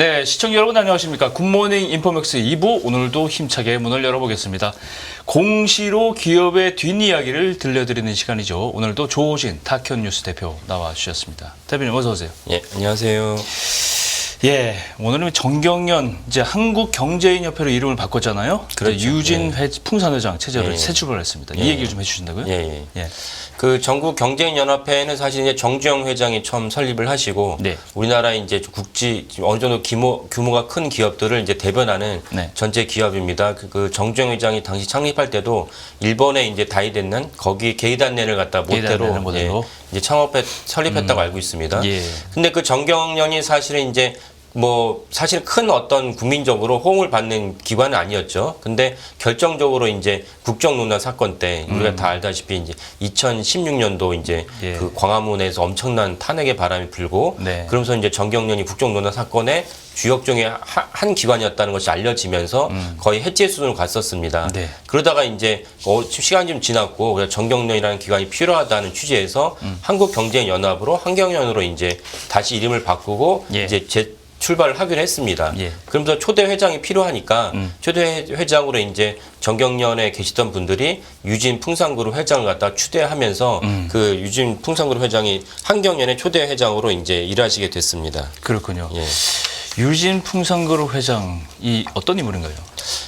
네, 시청자 여러분 안녕하십니까. 굿모닝 인포맥스 2부 오늘도 힘차게 문을 열어보겠습니다. 공시로 기업의 뒷이야기를 들려드리는 시간이죠. 오늘도 조호진 타현 뉴스 대표 나와 주셨습니다. 대표님 어서 오세요. 예, 안녕하세요. 예, 오늘은 정경련 이제 한국 경제인 협회로 이름을 바꿨잖아요. 그렇죠. 유진 회, 풍산 회장 체제를 예. 새 출발했습니다. 예. 이 얘기를 좀 해주신다고요? 예, 예. 예. 그 전국 경제인 연합회는 사실 이제 정주영 회장이 처음 설립을 하시고 네. 우리나라 이제 국지 어느 정도 규모 규모가 큰 기업들을 이제 대변하는 네. 전체 기업입니다. 그, 그 정주영 회장이 당시 창립할 때도 일본에 이제 다이덴는 거기 게이단네를 갖다 모델로. 음. 예, 이제 창업해 설립했다고 알고 있습니다. 예. 근데 그 정경련이 사실은 이제 뭐 사실 큰 어떤 국민적으로 호응을 받는 기관은 아니었죠. 근데 결정적으로 이제 국정농단 사건 때 우리가 다 알다시피 이제 2016년도 이제 음. 예. 그 광화문에서 엄청난 탄핵의 바람이 불고 네. 그러면서 이제 정경련이 국정농단 사건의 주역 중에 하- 한 기관이었다는 것이 알려지면서 거의 해체 수준으로 갔었습니다. 음. 네. 그러다가 이제 어, 시간이 좀 지났고 그래서 정경련이라는 기관이 필요하다는 취지에서 음. 한국경제연합으로 한경연으로 이제 다시 이름을 바꾸고 예. 이제 재 출발을 하기로 했습니다. 예. 그러면서 초대 회장이 필요하니까 음. 초대 회장으로 이제 정경련에 계시던 분들이 유진 풍산그룹 회장을 갖다 추대하면서 음. 그 유진 풍산그룹 회장이 한경연의 초대 회장으로 이제 일하시게 됐습니다. 그렇군요. 예. 유진 풍산그룹 회장이 어떤 인물인가요?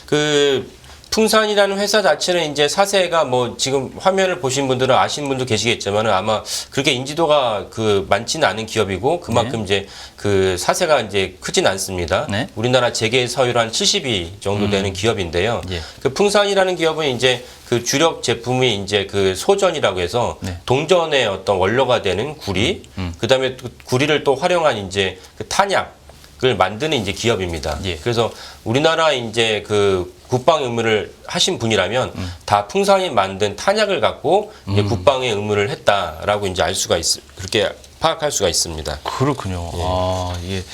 그 풍산이라는 회사 자체는 이제 사세가 뭐 지금 화면을 보신 분들은 아시는 분도 계시겠지만 아마 그렇게 인지도가 그 많지는 않은 기업이고 그만큼 이제 그 사세가 이제 크진 않습니다. 네. 우리나라 재계 서율 한 70위 정도 되는 기업인데요. 예. 그 풍산이라는 기업은 이제 그 주력 제품이 이제 그 소전이라고 해서 네. 동전의 어떤 원료가 되는 구리, 음. 그다음에 그 구리를 또 활용한 이제 그 탄약 을 만드는 이제 기업입니다. 예. 그래서 우리나라 이제 그 국방 의무를 하신 분이라면 음. 다 풍산이 만든 탄약을 갖고 이제 국방의 의무를 했다라고 이제 알 수가 있 그렇게 파악할 수가 있습니다. 그렇군요. 아, 예.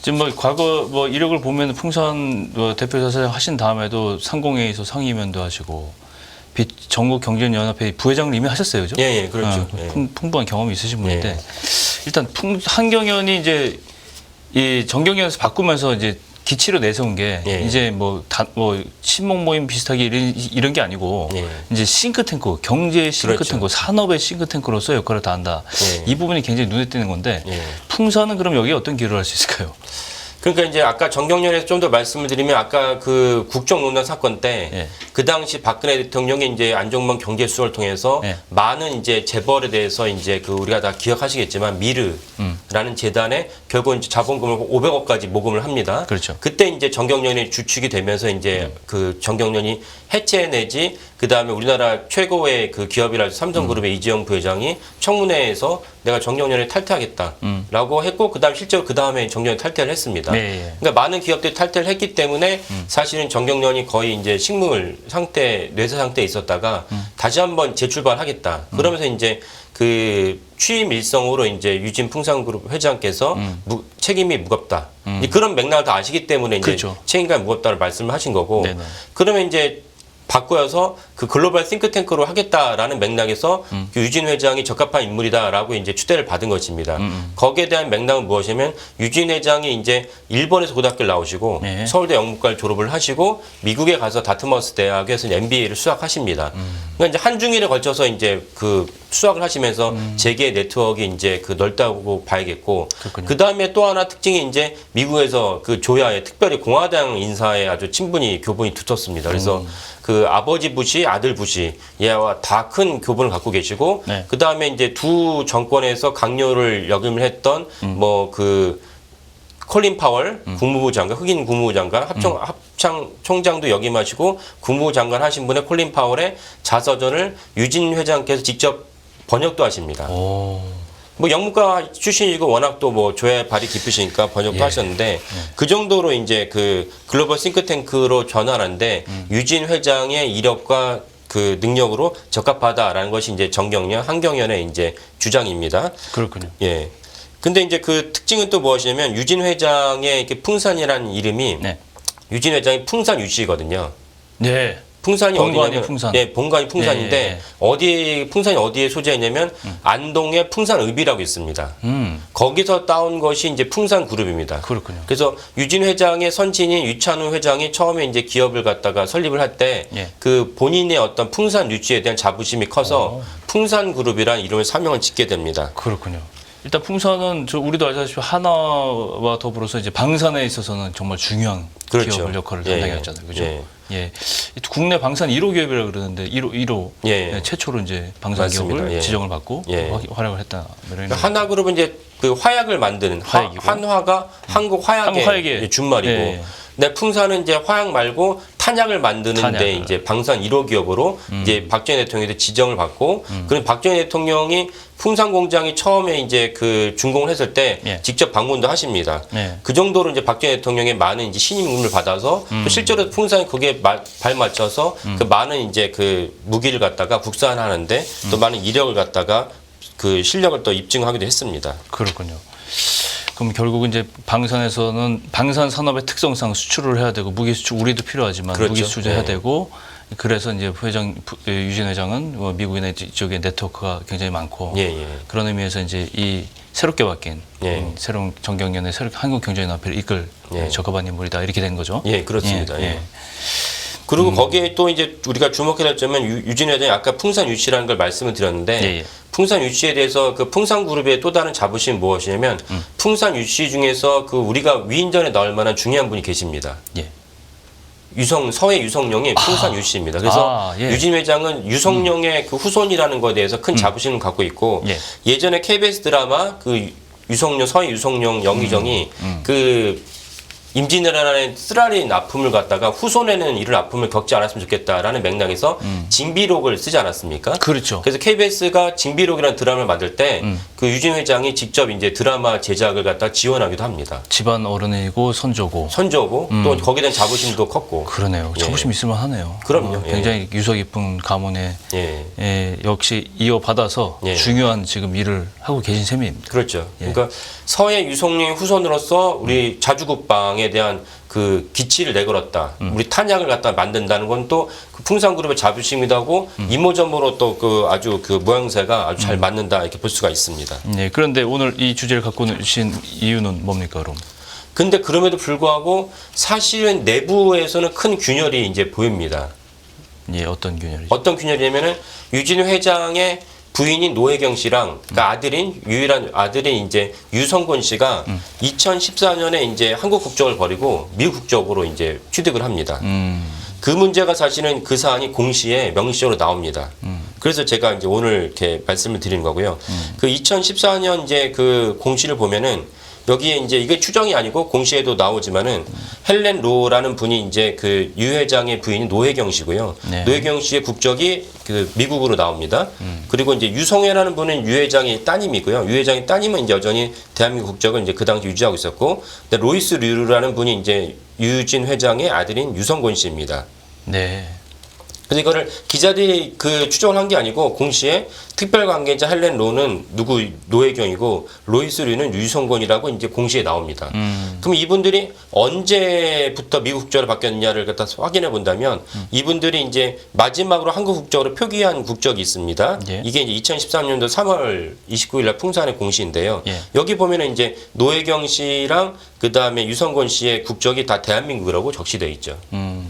지금 뭐 과거 뭐 이력을 보면 풍산 뭐 대표이사 하신 다음에도 상공회의소 상임위원도 하시고 비- 전국 경제연합회 부회장을 이미 하셨어요, 그죠? 예, 예, 그렇죠. 어, 예. 풍, 풍부한 경험이 있으신 분인데 예. 일단 풍, 한경연이 이제 이 정경련에서 바꾸면서 이제 기치로 내세운 게 예. 이제 뭐, 다, 뭐 친목 모임 비슷하게 이런, 이런 게 아니고 예. 이제 싱크탱크, 경제의 싱크탱크, 그렇죠. 산업의 싱크탱크로서 역할을 다한다. 예. 이 부분이 굉장히 눈에 띄는 건데 예. 풍산은 그럼 여기에 어떤 기여를 할 수 있을까요? 그러니까 이제 아까 정경련에서 좀 더 말씀을 드리면 아까 그 국정농단 사건 때 예. 그 당시 박근혜 대통령이 이제 안종범 경제 수석을 통해서 예. 많은 이제 재벌에 대해서 이제 그 우리가 다 기억하시겠지만 미르라는 음. 재단에 결국 이제 자본금을 500억까지 모금을 합니다. 그렇죠. 그때 이제 정경련이 주축이 되면서 이제 그 정경련이 해체 내지 그 다음에 우리나라 최고의 그 기업이라 삼성그룹의 이재용 부회장이 청문회에서 내가 정경련을 탈퇴하겠다라고 했고 그 다음 실제로 그 다음에 정경련이 탈퇴를 했습니다. 네, 예. 그러니까 많은 기업들이 탈퇴를 했기 때문에 사실은 정경련이 거의 이제 식물 상태, 뇌사 상태에 있었다가 다시 한번 재출발하겠다. 그러면서 이제 그 취임 일성으로 이제 유진 풍산그룹 회장께서 무- 책임이 무겁다. 이제 그런 맥락을 다 아시기 때문에 이제 그렇죠. 책임감이 무겁다를 말씀을 하신 거고 네네. 그러면 이제 바꿔서 그 글로벌 싱크탱크로 하겠다라는 맥락에서 음. 그 유진 회장이 적합한 인물이다라고 이제 추대를 받은 것입니다. 음, 거기에 대한 맥락은 무엇이냐면 유진 회장이 이제 일본에서 고등학교를 나오시고 네. 서울대 영문과를 졸업을 하시고 미국에 가서 다트머스 대학에서 MBA를 수학하십니다. 음. 그러니까 이제 한중일에 걸쳐서 이제 그 수학을 하시면서 재계 네트워크가 이제 그 넓다고 봐야겠고 음. 그 다음에 또 하나 특징이 이제 미국에서 그 조야에 특별히 공화당 인사에 아주 친분이 교분이 두텁습니다. 그래서 음. 그 아버지 부시, 아들 부시 얘와 다 큰 교분을 갖고 계시고 네. 그 다음에 이제 두 정권에서 강요를 역임을 했던 음. 뭐그 콜린 파월 국무부 장관, 흑인 국무부 장관, 합청 합창 총장도 역임하시고 국무부 장관 하신 분의 콜린 파월의 자서전을 유진 회장께서 직접 번역도 하십니다. 오. 뭐 영문과 출신이고 워낙 또 뭐 조회 발이 깊으시니까 번역도 예. 하셨는데 그 정도로 이제 그 글로벌 싱크탱크로 전환한데 음. 유진 회장의 이력과 그 능력으로 적합하다라는 것이 이제 정경련, 한경련의 이제 주장입니다. 그렇군요. 예. 근데 이제 그 특징은 또 무엇이냐면 유진 회장의 이렇게 풍산이라는 이름이 네. 유진 회장이 풍산 유씨거든요. 네. 풍산이 본관이 어디냐면 풍산. 네, 본관이 풍산인데 예, 예, 예. 어디 풍산이 어디에 소재했냐면 안동에 풍산읍이라고 있습니다. 음, 거기서 따온 것이 이제 풍산 그룹입니다. 그렇군요. 그래서 유진 회장의 선친인 유찬우 회장이 처음에 이제 기업을 갖다가 설립을 할 때 그 예. 본인의 어떤 풍산 유치에 대한 자부심이 커서 풍산 그룹이라는 이름을 사명을 짓게 됩니다. 그렇군요. 일단 풍산은 저 우리도 알다시피 하나와 더불어서 이제 방산에 있어서는 정말 중요한 그렇죠. 기업을 역할을 예, 담당했잖아요. 그죠? 예. 예. 이 국내 방산 1호 기업이라 그러는데 1호 1호 예. 최초로 이제 방산 맞습니다. 기업을 예. 지정을 받고 예. 화- 활약을 했다. 뭐 그러니까 하나그룹은 이제 그 화약을 만드는 화. 한화가 한국 화약의, 한국 화약의 준말이고 예. 근데 풍산은 이제 화약 말고 탄약을 만드는데 탄약을. 이제 방산 1호 기업으로 이제 박정희 대통령한테 지정을 받고 그런 박정희 대통령이 풍산 공장이 처음에 이제 그 준공을 했을 때 예. 직접 방문도 하십니다. 예. 그 정도로 이제 박정희 대통령의 많은 이제 신임을 받아서 또 실제로 풍산이 거기에 마- 발 맞춰서 그 많은 이제 그 무기를 갖다가 국산하는데 또 많은 이력을 갖다가 그 실력을 또 입증하기도 했습니다. 그렇군요. 그럼 결국은 이제 방산에서는 방산 산업의 특성상 수출을 해야 되고 무기 수출 우리도 필요하지만 그렇죠. 무기 수출도 해야 예. 되고 그래서 이제 회장 부- 예, 유진 회장은 뭐 미국이나 이쪽에 네트워크가 굉장히 많고 예, 예. 그런 의미에서 이제 이 새롭게 바뀐 예. 음, 새로운 정경련의 새롭게 한국 경제연합회를 이끌 예. 적합한 인물이다 이렇게 된 거죠. 예, 그렇습니다. 예, 예. 예. 그리고 거기에 또 이제 우리가 주목해야 될 점은 유- 유진 회장이 아까 풍산 유치라는 걸 말씀을 드렸는데 예, 예. 풍산 유치에 대해서 그 풍산 그룹의 또 다른 자부심이 무엇이냐면 음. 풍산 유치 중에서 그 우리가 위인전에 넣을 만한 중요한 분이 계십니다. 예. 유성 서해 유성룡이 풍산 유씨입니다. 그래서 아, 예. 유진 회장은 유성룡의 그 후손이라는 것에 대해서 큰 자부심을 갖고 있고 예. 예전에 KBS 드라마 그 유성룡 서해 유성룡 영의정이 음, 그 임진왜란의 쓰라린 아픔을 갖다가 후손에는 이런 아픔을 겪지 않았으면 좋겠다라는 맥락에서 징비록을 쓰지 않았습니까? 음. 그렇죠. 그래서 KBS가 징비록이라는 드라마를 만들 때그 음. 유진 회장이 직접 이제 드라마 제작을 갖다 지원하기도 합니다. 집안 어른이고 선조고 선조고 또 거기에 대한 자부심도 컸고 그러네요. 예. 자부심 있을만 하네요. 그럼요. 어, 예. 굉장히 유서 깊은 가문에 예. 예, 역시 이어받아서 예. 중요한 지금 일을 하고 계신 셈입니다. 그렇죠. 예. 그러니까 서해 유성룡의 후손으로서 우리 자주국방 에 대한 그 기치를 내걸었다. 음. 우리 탄약을 갖다 만든다는 건 또 그 풍산그룹의 자부심이기도 하고 음. 이모저모로 또 그 아주 그 모양새가 아주 잘 맞는다 이렇게 볼 수가 있습니다. 예, 그런데 오늘 이 주제를 갖고 오신 이유는 뭡니까, 그럼? 근데 그럼에도 불구하고 사실은 내부에서는 큰 균열이 이제 보입니다. 예, 어떤 균열이죠? 어떤 균열이냐면은 유진 회장의 부인인 노혜경 씨랑 그러니까 아들인 유일한 아들인 이제 유성곤 씨가 2014년에 이제 한국 국적을 버리고 미국 국적으로 이제 취득을 합니다. 음, 그 문제가 사실은 그 사안이 공시에 명시적으로 나옵니다. 그래서 제가 이제 오늘 이렇게 말씀을 드리는 거고요. 그 2014년 이제 그 공시를 보면은 여기에 이제 이게 추정이 아니고 공시에도 나오지만은 헬렌 로라는 분이 이제 그 유 회장의 부인이 노혜경 씨고요. 네. 노혜경 씨의 국적이 그 미국으로 나옵니다. 그리고 이제 유성애라는 분은 유 회장의 따님이고요. 유 회장의 따님은 이제 여전히 대한민국 국적을 이제 그 당시 유지하고 있었고, 근데 로이스 류라는 분이 이제 유진 회장의 아들인 유성곤 씨입니다. 네. 그래서 이거를 기자들이 그 추정을 한 게 아니고 공시에 특별 관계자 헬렌 로는 누구 노혜경이고 로이스 류는 유성곤이라고 이제 공시에 나옵니다. 음, 그럼 이분들이 언제부터 미국 국적으로 바뀌었느냐를 갖다 확인해 본다면 이분들이 이제 마지막으로 한국 국적으로 표기한 국적이 있습니다. 예. 이게 이제 2013년도 3월 29일 날 풍산의 공시인데요. 예. 여기 보면은 이제 노혜경 씨랑 그 다음에 유성곤 씨의 국적이 다 대한민국이라고 적시되어 있죠. 음,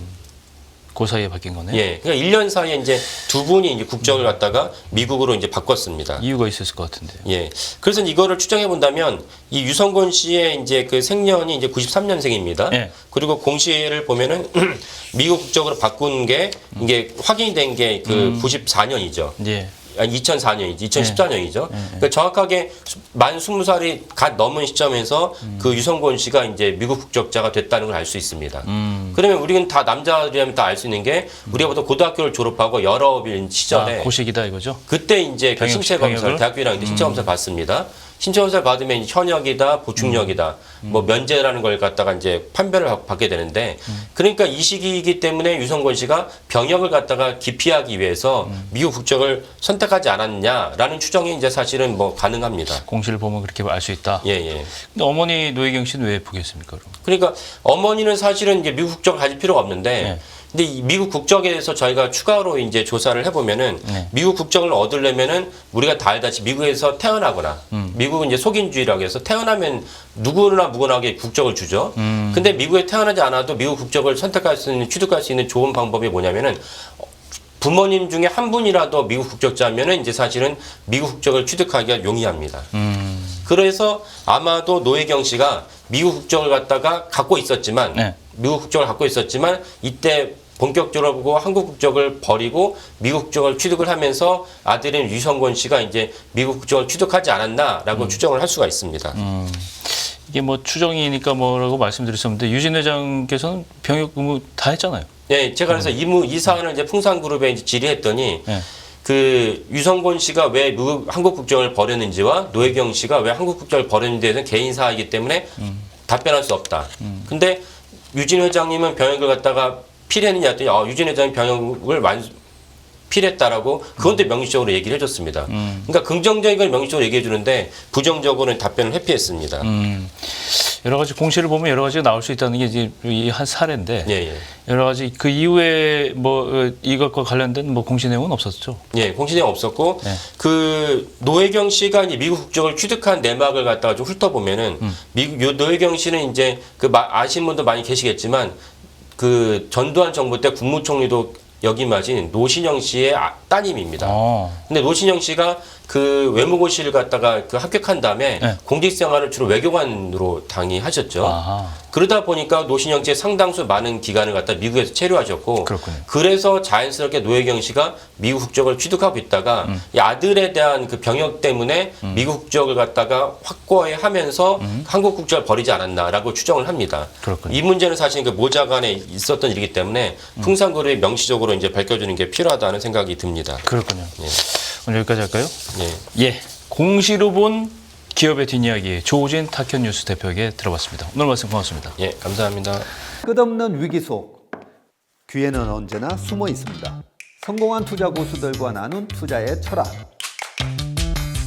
그 사이에 바뀐 거네. 예. 그러니까 1년 사이에 이제 두 분이 이제 국적을 갖다가 미국으로 이제 바꿨습니다. 이유가 있었을 것 같은데. 예. 그래서 이거를 추정해 본다면 이 유성곤 씨의 이제 그 생년이 이제 93년생입니다. 예. 그리고 공시를 보면은 미국 국적으로 바꾼 게 이게 확인이 된 게 그 94년이죠. 예. 아니 2004년이지, 2014년이죠. 그러니까 정확하게 만 20살이 갓 넘은 시점에서 그 유성곤 씨가 이제 미국 국적자가 됐다는 걸 알 수 있습니다. 음, 그러면 우리는 다 남자들이라면 다 알 수 있는 게 우리가 보통 고등학교를 졸업하고 여러인 시절에 아, 고식이다 이거죠? 그때 이제 그 병역- 신체 검사를 병역을? 대학교 1학년 때 신체 검사 를 받습니다. 검사를 받으면 현역이다, 보충역이다, 뭐 면제라는 걸 갖다가 이제 판별을 받- 받게 되는데 그러니까 이 시기이기 때문에 유성권 씨가 병역을 갖다가 기피하기 위해서 미국 국적을 선택하지 않았냐라는 추정이 이제 사실은 뭐 가능합니다. 공시를 보면 그렇게 알 수 있다. 예, 예. 근데 어머니 노혜경 씨는 왜 보겠습니까, 그럼? 그러니까 어머니는 사실은 이제 미국 국적을 가질 필요가 없는데 네. 근데 이 미국 국적에 대해서 저희가 추가로 이제 조사를 해보면은 네. 미국 국적을 얻으려면은 우리가 다 알다시피 미국에서 태어나거나 음. 미국은 이제 속인주의라고 해서 태어나면 누구나 무관하게 국적을 주죠. 음. 근데 미국에 태어나지 않아도 미국 국적을 선택할 수 있는 취득할 수 있는 좋은 방법이 뭐냐면은 부모님 중에 한 분이라도 미국 국적자면은 이제 사실은 미국 국적을 취득하기가 용이합니다. 음. 그래서 아마도 노혜경 씨가 미국 국적을 갖다가 갖고 있었지만 네. 미국 국적을 갖고 있었지만 이때 본격적으로 보고 한국 국적을 버리고 미국 국적을 취득을 하면서 아들인 유성권 씨가 이제 미국 국적을 취득하지 않았나라고 추정을 할 수가 있습니다. 이게 뭐 추정이니까 뭐라고 말씀드렸었는데 유진 회장께서는 병역 의무 다 했잖아요. 네, 제가 그래서 이 무 이 사안을 이제 풍산그룹에 이제 질의했더니 네. 그 유성곤 씨가 왜 미국 한국 국적을 버렸는지와 노혜경 씨가 왜 한국 국적을 버렸는지에 대해서는 개인 사이기 때문에 답변할 수 없다. 근데 유진 회장님은 병역을 갖다가 필요했느냐 했더니 아, 유진 회장이 병역을 완 필요했다라고 그건 또 명시적으로 얘기를 해줬습니다. 그러니까 긍정적인 걸 명시적으로 얘기해 주는데 부정적으로는 답변을 회피했습니다. 음, 여러 가지 공시를 보면 여러 가지가 나올 수 있다는 게 이제 이 한 사례인데 예, 예. 여러 가지 그 이후에 뭐 어, 이것과 관련된 뭐 공시 내용은 없었죠. 예, 공시 내용 없었고 네. 그 노혜경 씨가 이제 미국 국적을 취득한 내막을 갖다가 좀 훑어보면은 음. 미국 요 노혜경 씨는 이제 그 마- 아시는 분도 많이 계시겠지만 그 전두환 정부 때 국무총리도 역임하신 노신영 씨의 아- 따님입니다. 어. 근데 노신영 씨가 그 외무고시를 갖다가 그 합격한 다음에 네. 공직 생활을 주로 외교관으로 당이 하셨죠. 아하. 그러다 보니까 노신영 씨의 상당수 많은 기간을 갖다 미국에서 체류하셨고 그렇군요. 그래서 자연스럽게 노혜경 씨가 미국 국적을 취득하고 있다가 음. 이 아들에 대한 그 병역 때문에 미국 국적을 갖다가 확고히 하면서 한국 국적을 버리지 않았나라고 추정을 합니다. 음. 그렇군요. 이 문제는 사실 그 모자간에 있었던 일이기 때문에 음. 풍산그룹이 명시적으로 이제 밝혀주는 게 필요하다는 생각이 듭니다. 그렇군요. 예. 오늘 여기까지 할까요? 예. 예. 공시로 본 기업의 뒷이야기 조진 타현 뉴스 대표에게 들어봤습니다. 오늘 말씀 고맙습니다. 예, 감사합니다. 끝없는 위기 속 기회는 언제나 숨어 있습니다. 성공한 투자 고수들과 나눈 투자의 철학.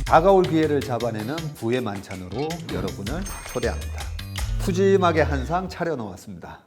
다가올 기회를 잡아내는 부의 만찬으로 여러분을 초대합니다. 푸짐하게 한 상 차려놓았습니다.